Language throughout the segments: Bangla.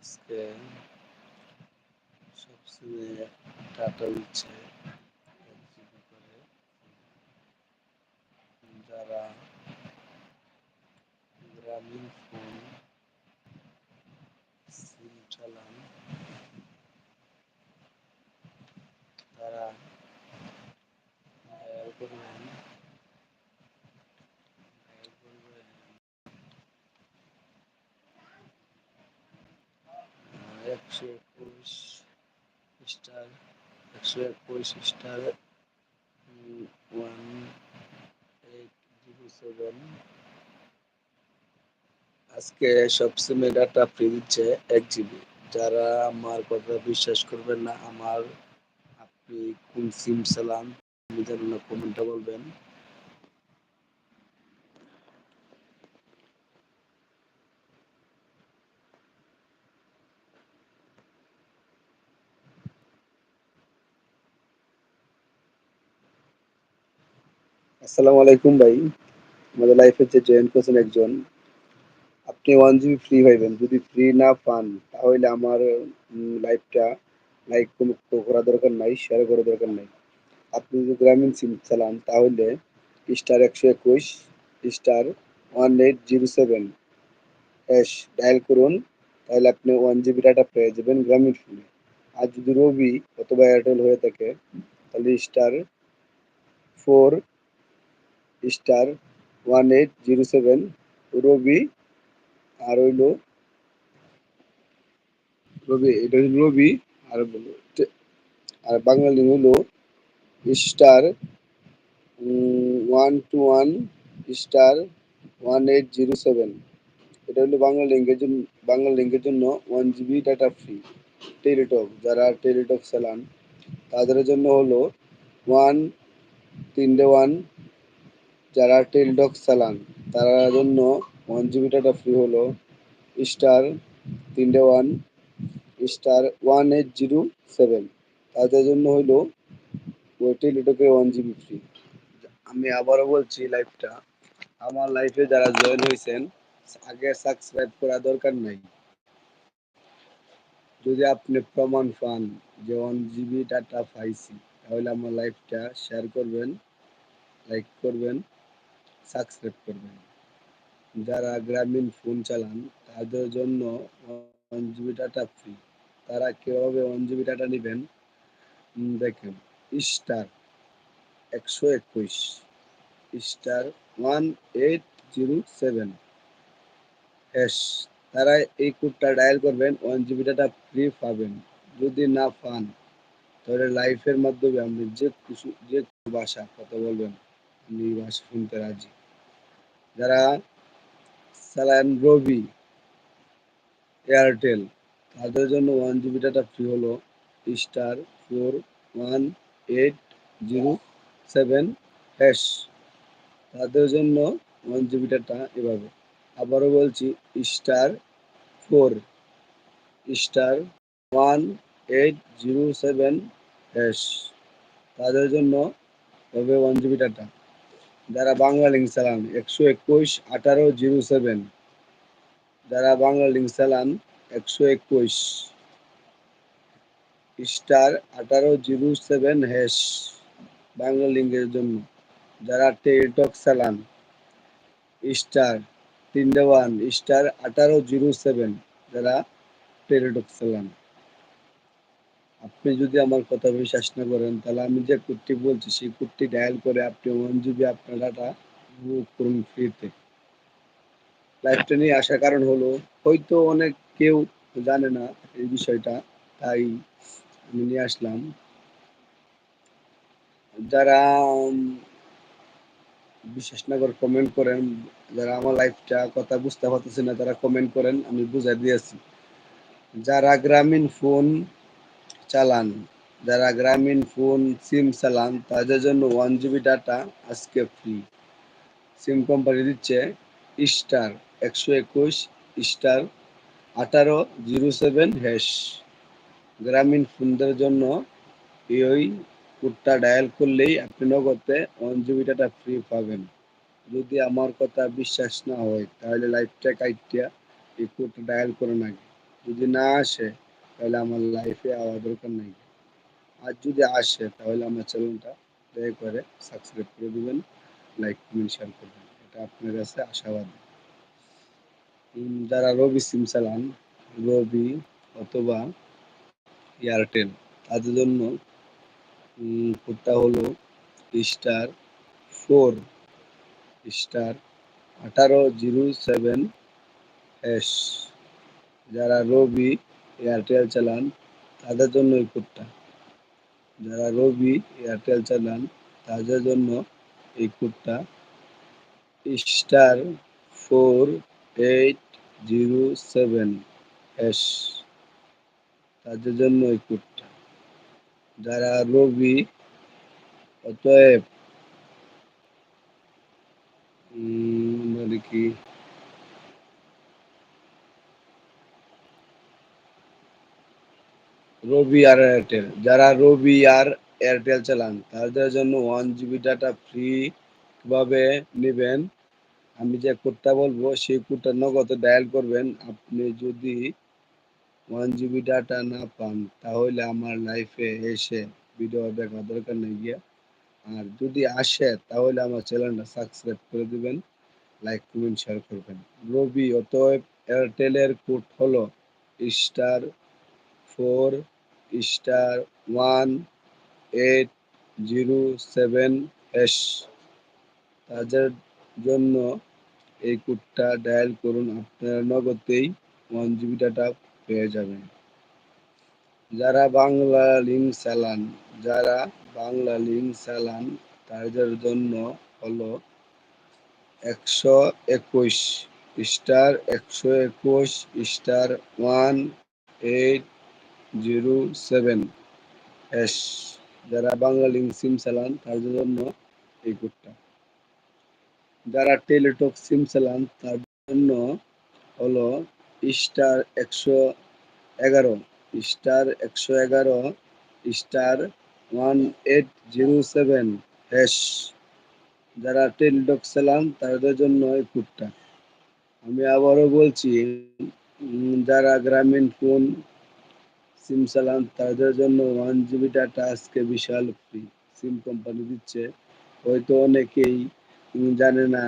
আজকে সবসময় টাটা দিচ্ছে করে। যারা গ্রামীণ ফোন সিম চালান তারা করবেন ডায়াল করবেন একশো একুশ স্টার একশো একুশ star one eight zero seven আজকে সবসময় ডাটা ফ্রি দিচ্ছে এক জিবি যারা আমার কথা বিশ্বাস করবেন না, আমার আপনি কোন সিম চালান আমি জানি না কমেন্টে বলবেন। আসসালামু আলাইকুম ভাই। আমাদের লাইফে যে জয়েন করছেন একজন, আপনি ওয়ান জিবি ফ্রি পাইবেন। যদি ফ্রি না পান, তাহলে আমার লাইফটা লাইক করা দরকার নাই শেয়ার করার দরকার নাই। আপনি যদি গ্রামীণ সিম চালান, তাহলে স্টার একশো একুশ star one eight zero seven hash dial করুন, তাহলে আপনি ওয়ান জিবি ডাটা পেয়ে যাবেন গ্রামীণ ফোনে আর যদি রবি অথবা এয়ারটেল হয়ে থাকে, তাহলে star four star one eight zero seven, Robi আর হইল রবি, এটা হইল রবি আর আর বাঙালি হইল star one two one star one eight zero seven. এটা হলো বাংলা লিঙ্কের জন্য, বাংলা লিঙ্কের জন্য one GB data free Teletalk যারা টেলিটক চালান, তাদের জন্য হলো ওয়ান তিনটে ওয়ান যারা টেলিটক চালান, তার জন্য ওয়ান জিবি ডাটা ফ্রি হলো। স্টার তিনটে one star one eight zero seven তাদের জন্য হইল ওই টেলিটকের ওয়ান জিবি ফ্রি আমি আবারও বলছি লাইফটা আমার লাইফে যারা জয়েন হয়েছেন, আগে সাবস্ক্রাইব করা দরকার নাই। যদি আপনি প্রমাণ পান যে ওয়ান জিবি ডাটা পাইছি, তাহলে আমার লাইফটা শেয়ার করবেন লাইক করবেন। সাবস্ক্রাইব করবেন। যারা গ্রামীণ ফোন চালান, তাদের জন্য ওয়ান জিবি ডাটা ফ্রি তারা কীভাবে ওয়ান জিবি ডাটা নেবেন? দেখেন স্টার একশো একুশ star one eight zero seven hash, তারা এই কোডটা ডায়াল করবেন ওয়ান জিবি ডাটা ফ্রি পাবেন। যদি না পান, তাহলে লাইফের মাধ্যমে আপনি যে কিছু, যে ভাষা কথা বলবেন, আমি ভাষা শুনতে রাজি। যারা চালান রবি, এয়ারটেল, তাদের জন্য ওয়ান জিবি ডাটা ফ্রি হলো। Star four one eight zero seven hash তাদের জন্য ওয়ান জিবি ডাটা এভাবে। আবারও বলছি star four star one eight zero seven hash তাদের জন্য হবে ওয়ান জিবি ডাটা যারা বাংলা লিঙ্ক চালান, একশো একুশ আঠারো জিরো সেভেন। যারা বাংলা লিঙ্ক চালান, একশো একুশ। স্টার আঠারো জিরো সেভেন হ্যাশ বাংলা লিঙ্কের জন্য। যারা টেলিটক চালান, স্টার তিনটে ওয়ান, স্টার আঠারো জিরো সেভেন, যারা টেলিটক চালান। আপনি যদি আমার কথা বিশ্বাস না করেন, তাহলে আমি যে কুর্তি বলছি, সেই কুর্তি ডায়াল করে আপনি ওয়ান জিবি আপনার ডাটা উপভোগ করুন ফ্রিতে। লাইভটা নিয়ে আসার কারণ হলো, হয়তো অনেক কেউ জানে না এই বিষয়টা, তাই আমি নিয়ে আসলাম। যারা বিশ্বাস না করে কমেন্ট করেন, যারা আমার লাইফটা কথা বুঝতে পারতেছে না, তারা কমেন্ট করেন, আমি বুঝাই দিয়েছি। যারা গ্রামীণ ফোন চালান, যারা গ্রামীণ ফোন, সিম চালান, তাদের জন্য ওয়ান জিবি ডাটা আজকে ফ্রি সিম কোম্পানি দিচ্ছে স্টার একশো একুশ স্টার আঠারো জিরো সেভেন হ্যাশ গ্রামীণ ফোনদের জন্য এই কোডটা ডায়াল করলেই আপনি নগদে ওয়ান জিবি ডাটা ফ্রি পাবেন। যদি আমার কথা বিশ্বাস না হয়, তাহলে লাইফটা কাইটিয়া এই কোডটা ডায়াল করে নাকি যদি না আসে তাহলে আমার লাইফে আওয়া দরকার নেই। আর যদি আসে, তাহলে আমার চ্যানেলটা দয়া করে সাবস্ক্রাইব করে দেবেন লাইক কমেন্ট শেয়ার করবেন এটা আপনার কাছে আশাবাদী। যারা রবি সিম চালান, রবি অথবা এয়ারটেল, তাদের জন্য কোডটা হলো স্টার ফোর স্টার আঠারো জিরো সেভেন এস যারা রবি এয়ারটেল চালান, তাদের জন্য এই কোডটা। যারা রবি এয়ারটেল চালান, তাদের জন্য এই কোডটা। Star four eight zero seven S, তাদের জন্য এই কোডটা। যারা রবি অতএব কি রবি আর এয়ারটেল যারা রবি আর এয়ারটেল চালান, তাদের জন্য ওয়ান জিবি ডাটা ফ্রি কীভাবে নেবেন। আমি যে কোডটা বলব, সেই কোডটা নগদ ডায়াল করবেন। আপনি যদি ওয়ান জিবি ডাটা না পান, তাহলে আমার লাইফে এসে ভিডিও দেখা দরকার নেই গিয়া। আর যদি আসে, তাহলে আমার চ্যানেলটা সাবস্ক্রাইব করে দিবেন লাইক কমেন্ট শেয়ার করবেন। রবি, অতএব এয়ারটেলের কোড হলো star four star one eight zero seven S. তাদের জন্য এই কোডটা ডায়াল করুন, আপনারা নগদেই ওয়ান জিবি ডাটা পেয়ে যাবেন। যারা বাংলা লিঙ্ক চালান, যারা বাংলা লিঙ্ক চালান, তাদের জন্য হলো একশো একুশ, স্টার একশো একুশ, star one eight zero seven S, যারা বাংলা লিঙ্ক সিম চালান তাদের জন্য এই কোডটা। যারা টেলিটক সিম চালান, তার জন্য হলো স্টার একশো এগারো, স্টার একশো এগারো, star one eight zero seven hash যারা টেলিটক চালান, তাদের জন্য এই কোডটা। আমি আবারও বলছি যারা গ্রামীণ ফোন সিম চালান, তাদের জন্য ওয়ান জিবি ডাটা আজকে বিশাল ফ্রি। সিম কোম্পানি দিচ্ছে। হয়তো অনেকেই জানে না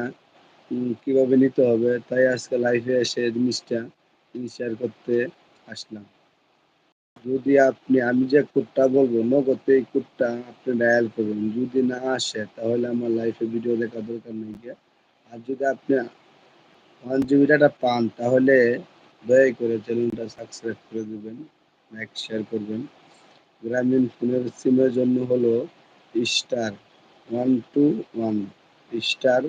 কীভাবে নিতে হবে। তাই আজকে লাইফে এসে জিনিসটা শেয়ার করতে আসলাম। যদি আপনি, আমি যে কোডটা বলব, নগদে এই কোডটা আপনি ডায়াল করবেন। যদি না আসে, তাহলে আমার লাইফে ভিডিও দেখা দরকার নেই গিয়ে। আর যদি আপনি ওয়ান জিবি ডাটা পান, তাহলে দয়া করে চ্যানেলটা সাবস্ক্রাইব করে দেবেন। লাইক শেয়ার করবেন। গ্রামীণ ফোনের সিমের জন্য হলো star one two one star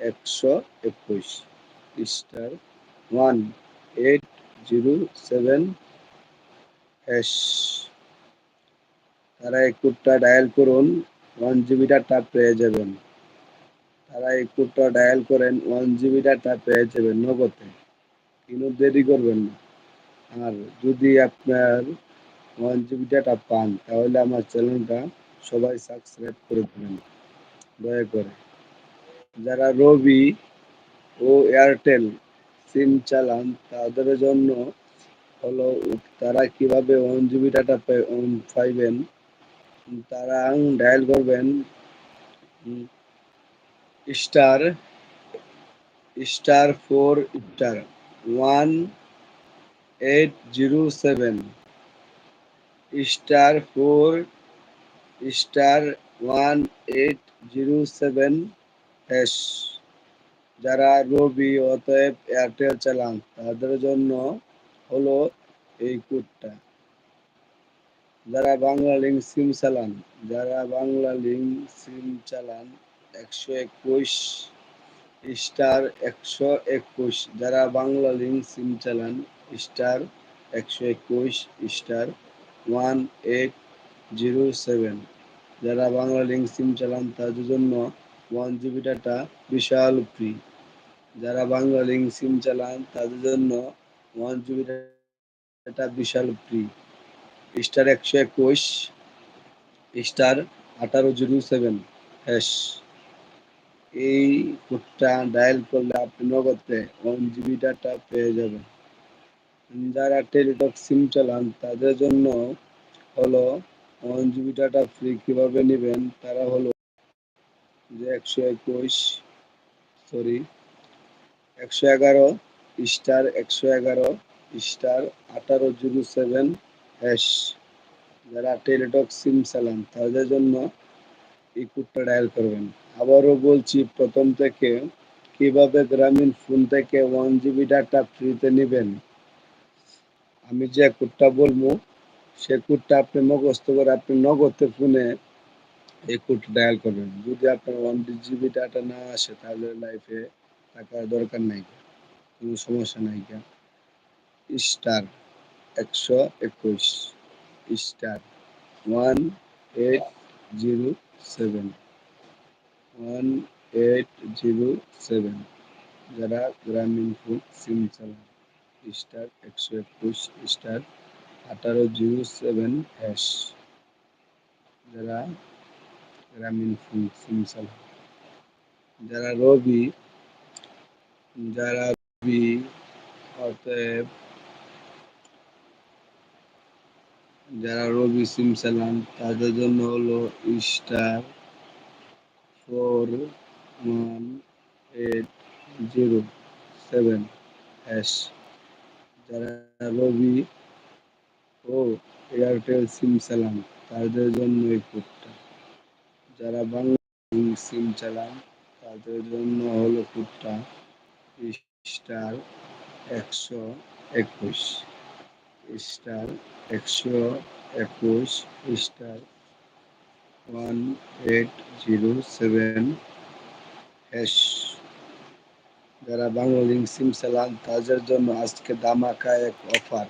একশো একুশ star one eight zero seven hash তারা এই কোডটা ডায়াল করুন ওয়ান জিবি ডাটা পেয়ে যাবেন। তারা এই কোডটা ডায়াল করেন ওয়ান জিবি ডাটা পেয়ে যাবেন নগদে। কিন্তু দেরি করবেন না। আর যদি আপনার ডাটা পান, তাহলে আমার চ্যানেলটা সবাই সাবস্ক্রাইব করে দেবেন। দয়া করে। যারা রবি ও এয়ারটেল সিম চালান, তাদের জন্য হলো তারা কীভাবে ওয়ান জিবি ডাটা পাইবেন, তারা ডায়াল করবেন star star four star one eight zero seven star four star one eight zero seven hash যারা রবি, অতএব এয়ারটেল চালান, তাদের জন্য হলো এই কোডটা। যারা বাংলা লিঙ্ক সিম চালান, যারা বাংলা লিঙ্ক সিম চালান, একশো একুশ স্টার একশো একুশ, যারা বাংলা লিঙ্ক সিম চালান স্টার একশো একুশ star one eight zero seven যারা বাংলা লিঙ্ক সিম চালান, তাদের জন্য ওয়ান জিবি ডাটা বিশাল ফ্রি যারা বাংলা লিঙ্ক সিম চালান, তাদের জন্য ওয়ান জিবি ডাটা বিশাল ফ্রি স্টার একশো একুশ স্টার আঠারো জিরো সেভেন হ্যাশ এই কোডটা ডায়াল করলে আপনি নগদে ওয়ান জিবি ডাটা পেয়ে যাবেন। যারা টেলিটক সিম চালান, তাদের জন্য হলো ওয়ান জিবি ডাটা ফ্রি কীভাবে নেবেন, তারা হলো যে একশো একুশ সরি একশো এগারো স্টার একশো এগারো স্টার আঠারো জিরো সেভেন হ্যাশ যারা টেলিটক সিম চালান, তাদের জন্য এই কোডটা ডায়াল করবেন। আবারও বলছি, প্রথম থেকে কীভাবে গ্রামীণ ফোন থেকে ওয়ান জিবি ডাটা ফ্রিতে নেবেন? আমি যে কোডটা বলব, সে কোডটা আপনি মুখস্থ করে আপনি নগদে ফোনে এই কোড ডায়াল করবেন। যদি আপনার ওয়ান জিবি ডাটা না আসে, তাহলে লাইফে টাকার দরকার নাই কোনো? সমস্যা নাই স্টার একশো একুশ, star one eight zero seven, one eight zero seven. যারা গ্রামীণ ফোন সিম চালান। স্টার একশো একুশ, স্টার আঠারো জিরো সেভেন হ্যাশ যারা গ্রামীণ ফোন যারা রবি যারা রবি, অতএব যারা রবি সিম চালান তাদের জন্য হলো star four one eight zero seven hash Robi ও এয়ারটেল সিম চালান, তাদের জন্য এই কোডটা। যারা বাংলা সিম চালান, তাদের জন্য হলো কোডটা স্টার একশো একুশ, স্টার একশো একুশ, star one eight zero seven hash যারা বাংলা লিঙ্ক সিম চালান, তাদের জন্য আজকে দামাকা এক অফার।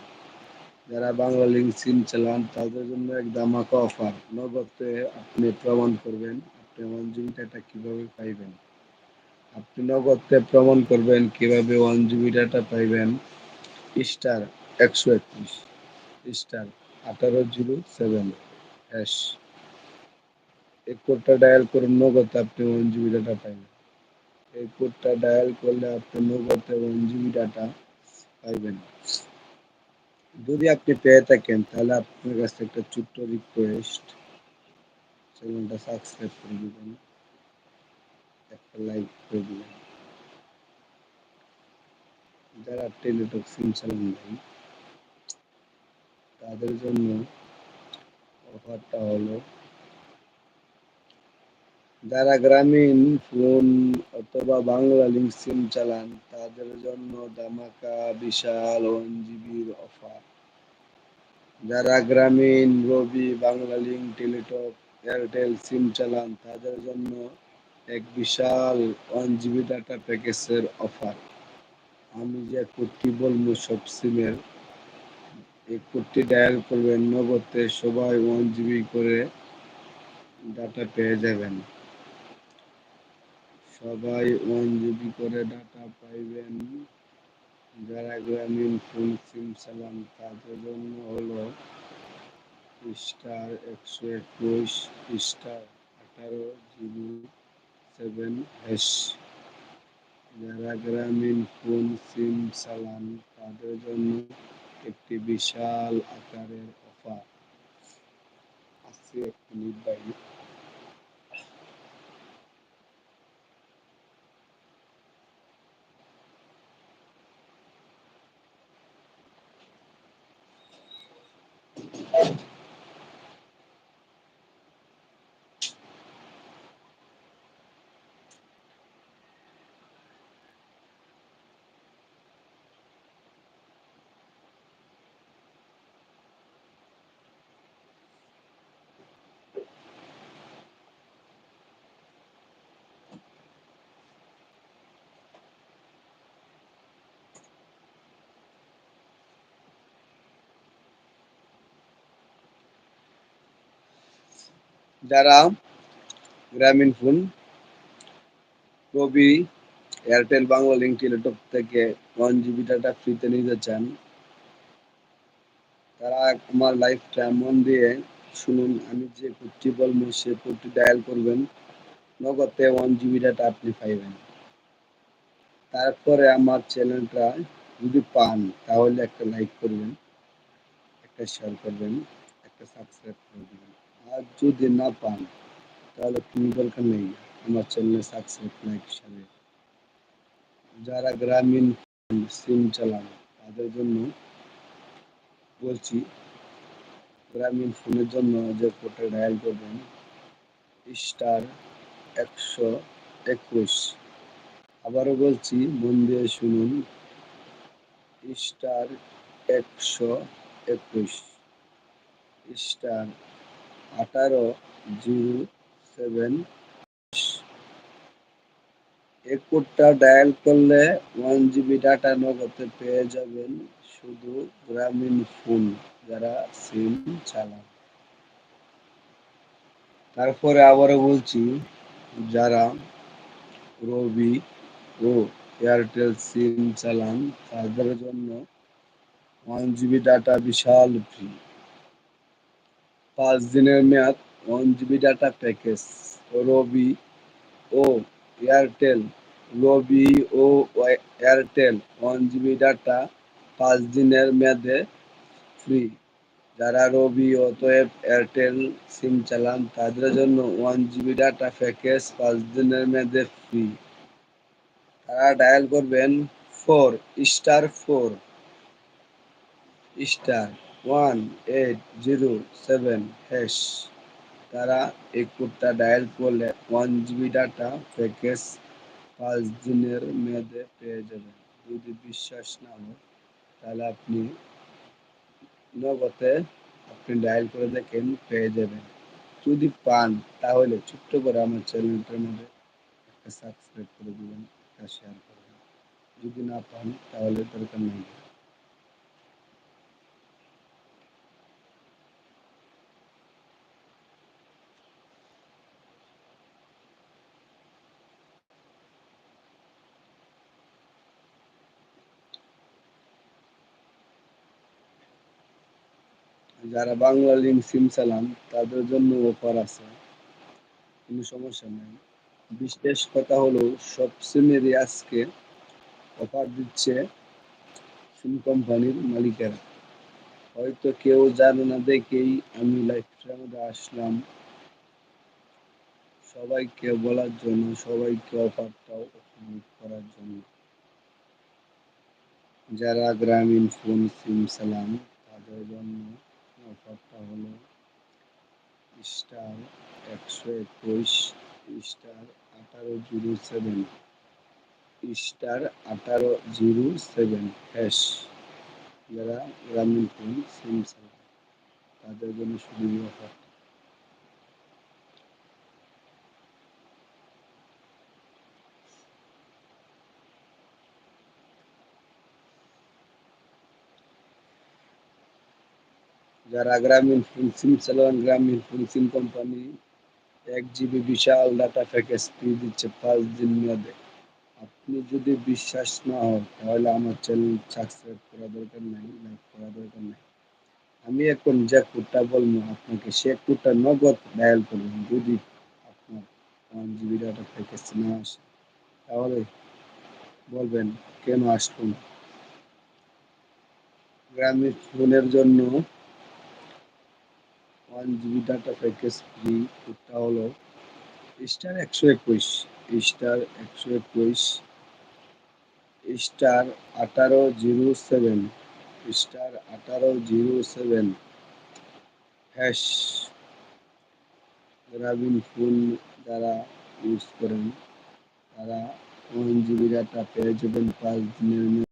যারা বাংলা লিঙ্ক সিম চালান, তাদের জন্য এক দামাকা অফার। নগদে আপনি প্রমাণ করবেন, আপনি ওয়ান জিবি ডাটা কীভাবে পাইবেন। আপনি নগদে প্রমাণ করবেন কীভাবে ওয়ান জিবি ডাটা পাইবেন। স্টার একশো একুশ স্টার আঠারো জিরো সেভেন, হ্যাশ। এই কোডটা ডায়াল করুন, নগদ আপনি ওয়ান জিবি ডাটা পাইবেন। এই কোডটা ডায়াল করলে আপনি নগদে ওয়ান জিবি ডাটা পাইবেন। যদি আপনি পেয়ে থাকেন, তাহলে আপনার কাছে একটা ছোট্ট রিকোয়েস্ট চ্যানেলটা সাবস্ক্রাইব করে দিবেন। একটা লাইক করে দিবেন। যারা টেলিটক সিম চালান ভাই তাদের জন্য অফারটা হলো যারা গ্রামীণ ফোন অথবা বাংলা লিঙ্ক সিম চালান, তাদের জন্য ধামাকা, বিশাল ওয়ান জিবির অফার। যারা Grameen, Robi Banglalink Teletalk, Airtel SIM চালান, তাদের জন্য এক বিশাল ওয়ান জিবি ডাটা প্যাকেজের অফার। আমি যে কোডটি বলব সব সিমের, এই কোডটি ডায়াল করবেন, নগদে সবাই ওয়ান জিবি করে ডাটা পেয়ে যাবেন। সবাই ওয়ান জিবি করে ডাটা পাইবেন। যারা গ্রামীণ ফোন সিম চালান, তাদের জন্য হলো স্টার একশো একুশ, স্টার আঠারো, জিবি সেভেন হ্যাশ যারা গ্রামীণ ফোন সিম চালান, তাদের জন্য একটি বিশাল আকারের অফার। আছে এক মিনিট যারা Grameenphone Robi Airtel, Banglalink Teletalk থেকে ওয়ান জিবি ডাটা ফ্রিতে নিতে চান, তারা আমার লাইফটা মন দিয়ে শুনুন। আমি যে কোডটি বলব, সে কোডটি ডায়াল করবেন। নগদে ওয়ান জিবি ডাটা আপনি পাইবেন। তারপরে আমার চ্যানেলটা যদি পান, তাহলে একটা লাইক করবেন, একটা শেয়ার করবেন, একটা সাবস্ক্রাইব করে দেবেন আর যদি না পান, তাহলে কোনো দরকার নেই। আমার চ্যানেলে সাবস্ক্রাইব লাইক শেয়ার যারা গ্রামীণ সিম চালান, তাদের জন্য বলছি, গ্রামীণ ফোনের জন্য যে কোডটা ডায়াল করবেন স্টার একশো একুশ। আবারও বলছি, মন দিয়ে শুনুন স্টার একশো একুশ। স্টার আঠারো জিরো সেভেন। এই কোডটা ডায়াল করলে ওয়ান জিবি ডাটা নগদে পেয়ে যাবেন শুধু গ্রামীণ ফোন যারা সিম চালান। তারপরে আবারও বলছি, যারা রবি ও এয়ারটেল সিম চালান, তাদের জন্য ওয়ান জিবি ডাটা বিশাল ফ্রি পাঁচ দিনের মেয়াদ one GB data package Robi ও এয়ারটেল রবি ও এয়ারটেল ওয়ান জিবি ডাটা পাঁচ দিনের মেয়াদে ফ্রি যারা রবি অতএব এয়ারটেল সিম চালান, তাদের জন্য ওয়ান জিবি ডাটা প্যাকেজ পাঁচ দিনের মেয়াদে ফ্রি তারা ডায়াল করবেন four star four star one eight zero seven hash তারা এই কোডটা ডায়াল করলে ওয়ান জিবি ডাটা প্যাকেজ পাঁচ দিনের মেয়াদে পেয়ে যাবেন। যদি বিশ্বাস না হয়, তাহলে আপনি নগদে আপনি ডায়াল করে দেখেন, পেয়ে যাবেন। যদি পান, তাহলে ছোট্ট করে আমার চ্যানেলটার মধ্যে একটা সাবস্ক্রাইব করে দিবেন, একটা শেয়ার করবেন যদি না পান, তাহলে দরকার নেই। যারা বাংলা লিঙ্ক সিম চালান, তাদের জন্য অফার আছে। কোনো সমস্যা নেই। বিশেষ কথা হলো, সব সিমেরই আজকে অফার দিচ্ছে সিম কোম্পানির মালিকেরা। হয়তো কেউ জানে না দেখেই আমি লাইফটার মধ্যে আসলাম। সবাইকে বলার জন্য, সবাইকে অফারটাও করার জন্য। যারা গ্রামীণ ফোন সিম চালান, তাদের জন্য অফারটা হলো স্টার একশো একুশ, স্টার আঠারো জিরো সেভেন, স্টার আঠারো জিরো সেভেন হ্যাশ যারা গ্রামীণ ফোন সিম তাদের জন্য শুধু অফার যারা গ্রামীণ সিম চালান, গ্রামীণ সিম কোম্পানি এক জিবি বিশাল ডাটা প্যাকেজ ফ্রি দিচ্ছে পাঁচ দিন মেয়াদে। আপনি যদি বিশ্বাস না হন, তাহলে আমার চ্যানেল সাবস্ক্রাইব করা দরকার নাই, লাইক করা দরকার নাই। আমি এখন যে কোডটা বলব, আপনাকে সে কোডটা নগদ ডায়াল করবেন যদি আপনার ওয়ান জিবি ডাটা প্যাকেজ না আসে, তাহলে বলবেন, কেন আসলো না? গ্রামীণ ফোনের জন্য one GB data package free কোডটা হলো স্টার একশো একুশ স্টার একশো একুশ স্টার আঠারো জিরো সেভেন স্টার আঠারো zero seven hash Grameenphone যারা ইউজ করেন, তারা ওয়ান জিবি ডাটা পেয়ে যাবেন পাঁচ দিনের